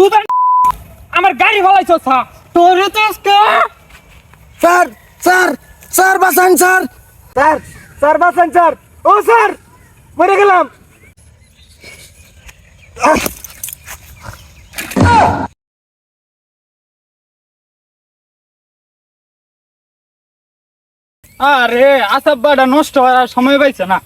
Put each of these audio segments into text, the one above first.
তুই তো আমার গাড়ি ফলাইছ তোরে তো আজকে স্যার স্যার স্যার বাসান স্যার। স্যার স্যার বাসান স্যার। ও স্যার মরে গেলাম। আরে আসাব্বাটা নষ্ট হওয়ার সময় পাইছে না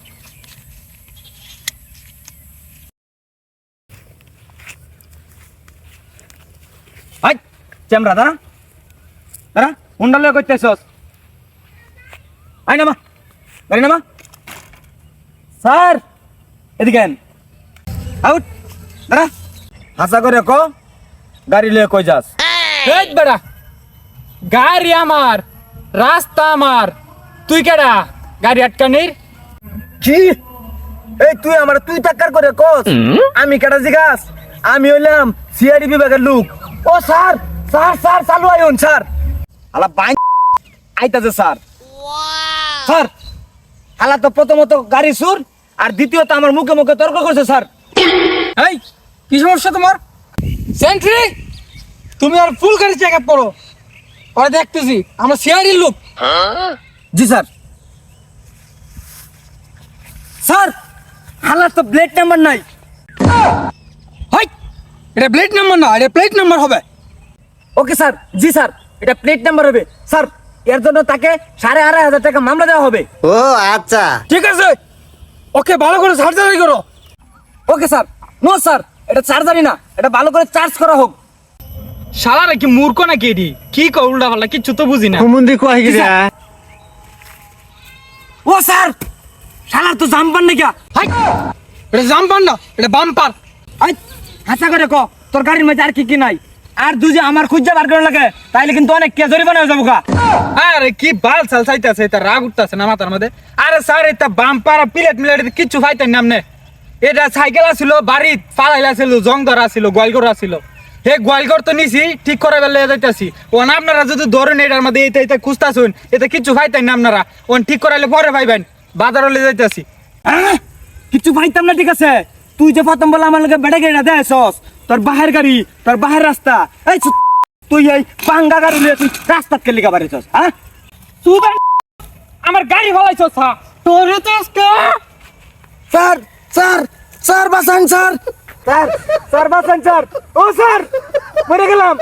হাই চেমরা দাঁড়া। দাঁড়া হুন্ডালে করতেছস। আই নামা গাড়ি নামা। স্যার এদিকে আউট দাঁড়া। হাসা করে ক গাড়ি লিয়ে কই যাস? এই বেড়া গাড়ি আমার রাস্তা আমার। তুই কেডা গাড়ি আটকানির কি এই তুই আমার তুই টাক্কার করে কস। আমি কেটা জিগাস? আমি হইলাম সিআইডি বিভাগের লোক। ও স্যার স্যার স্যার চালু আইন স্যার। আলা বাই আইতাছে স্যার। স্যার আলা তো প্রথমত গাড়ি সুর আর দ্বিতীয়ত আমার মুখে মুখে তর্ক করছে স্যার। এই কি সমস্যা তোমার? সেন্ট্রি তুমি আর ফুল গাড়ি চেক আপ করো। পরে দেখতেছি আমরা সিআইডির লোক। জি স্যার। স্যার হালার তো ব্লেড নাম্বার নাই। হাই এটা ব্লেড নাম্বার না এটা প্লেট নাম্বার হবে। ওকে স্যার জি স্যার এটা প্লেট নাম্বার হবে। স্যার এর জন্য তাকে সাড়ে আড়াই হাজার টাকা মামলা দেওয়া হবে। ও আচ্ছা। ঠিক আছে? ওকে ভালো করে সার্জারি করো। ওকে স্যার নো স্যার এটা চার্জারি না এটা ভালো করে চার্জ করা হোক। শালারা কি মূর্খ নাকি এটি? কি কর উল্টা পাল্টা কিচ্ছু তো বুঝি না। হুমুন্দি কয় কি স্যার? ও স্যার শালার তো জাম পান নাকি? হাই! এটা জাম্পার না এটা বাম্পার। আই হাসা করে ক তোর গাড়ির মধ্যে আর কি কি নাই? আর দুই যে আমার খুঁজে বার করে লাগে তাইলে কিন্তু অনেক কে জরিমানা হয়ে যাব গা। আরে কি বাল চাল চাইতেছে এটা রাগ উঠতেছে না মাথার মধ্যে? আরে স্যার এটা বাম্পার প্লেট মিলেট কিচ্ছু ফাইতেন নামনে এটা সাইকেল আছিল বাড়ি পালাইলা ছিল জং ধরা ছিল গোয়ালঘর আছিল। হে গোয়ালঘর তো নিছি ঠিক করে বেলে যাইতাছি। ওন আপনারা যদি ধরেন এটার মধ্যে এইটা এটা খুঁজতাছুন এটা কিচ্ছু ফাইতেন না আপনারা ওন ঠিক করাইলে পরে পাইবেন বাজারলে যাইতাছি। আহ, কিছু পাইতাম না ঠিক আছে। তুই যে প্রথম বলে আমার লগে বেড়ে গাড়ি দেয়ছস তোর বাহের গাড়ি তোর বাহের রাস্তা। এই তুই এই পাঙ্গা গাড়ি লিয়ে তুই রাস্তাত কে লিগা বাড়িছস হ্যাঁ? তুই আমার গাড়ি ফলাইছ তোরে তো আজকে স্যার স্যার স্যার বাসান স্যার। স্যার স্যার বাসান স্যার। ও স্যার মরে গেলাম।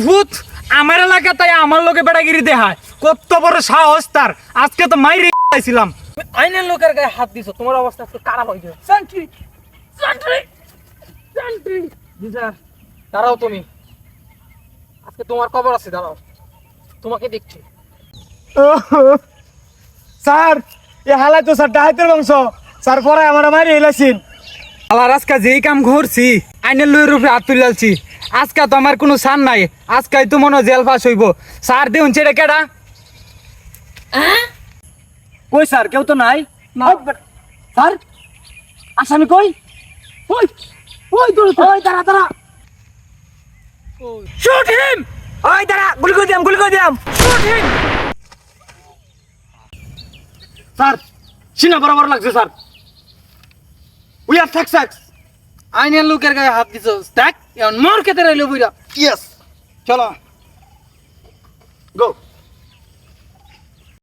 সুত আমার এলাকা তাই আমার লোকে বেড়াগিরি দেখায়। কত বড় সাহস তার। আজকে তো মাইরে আইছিলাম। আইনের লোকের গায়ে হাত দিছো তোমার অবস্থা একটু খারাপ হয়ে যাবে। সেন্ট্রি সেন্ট্রি সেন্ট্রি জি স্যার দাঁড়াও তুমি। আজকে তোমার খবর আছে দাঁড়াও। তোমাকে দেখছি। স্যার এ হালাই তো স্যার ডাহাইতের বংশ। স্যার পরে আমার মারি এলাইছিন আল্লাহ আজকে যেই কাম ঘুরছি আইনের লইয়ের উপরে হাত তুলালছি আজকে তো আমার কোনো সান নাই আজকে তো মনে হয় জেল ফাঁস হইব। সার দেউন ছেড়ে কেডা? কই স্যার? কেউ তো নাই? স্যার? আসামি কই? ওই ওই দূর ওই দাঁড়া দাঁড়া। শুট হিম ওই দাঁড়া গুলি করে দিয়াম গুলি করে দিয়াম শুট হিম স্যার সিনা বরাবর লাগছে স্যার। উই আর সাকসেস আইনের লোকের গায়ে হাত দিছ দেখ এখন মর খেতে রইল বুইরা। ইয়েস চলো। গো